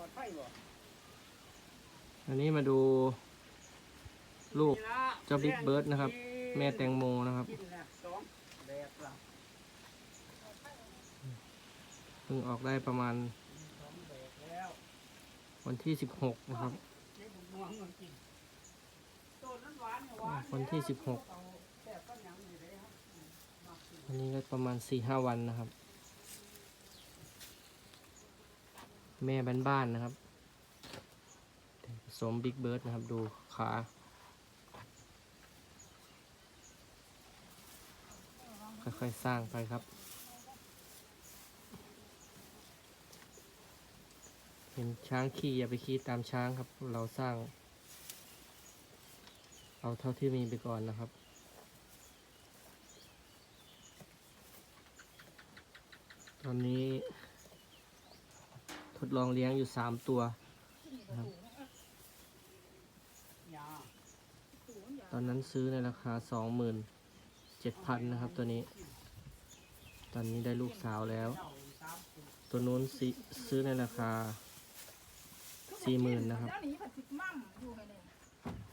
ปลอดภัยบ่อันนี้มาดูลูกเจ้า Big Bird นะครับ แม่แตงโมนะครับกินนะสองแบบละเพิ่งออกได้ประมาณสองแบบแล้ววันที่16นะครับ เจ๊บุกม่วงมันกินต้นนั้นหวานหวานวันที่สิบหกเอาแซ่บก็ยังอยู่เลยครับอืมมักกินอันนี้ก็ประมาณ4-5วันนะครับ แม่บ้านๆนะครับผสมบิ๊กเบิร์ดนะครับ ดูขาค่อยๆสร้างไปครับ เห็นช้างขี่อย่าไปขี่ตามช้างครับ เราสร้าง เอาเท่าที่มีไปก่อนนะครับตอนนี้ ทดลองเลี้ยงอยู่สามตัวนะครับตอนนั้นซื้อในราคาสองหมื่นเจ็ดพันนะครับตัวนี้ ตอนนี้ได้ลูกสาวแล้ว ตัวนู้นซื้อในราคาสี่หมื่นนะครับ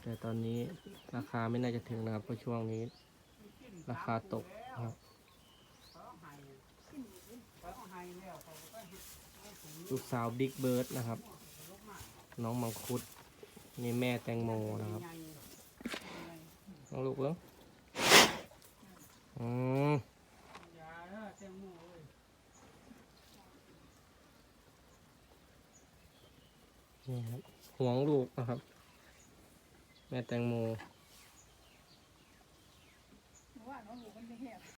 แต่ตอนนี้ราคาไม่น่าจะถึงนะครับเพราะช่วงนี้ ราคาตกครับ ลูกสาวบิ๊กเบิร์ดนะครับ น้องมังคุดนี่แม่แตงโมนะครับน้องลูกแล้วอืมยาเด้อแตงโมเอ้ยนี่ครับห่วงลูกนะครับ แม่แตงโม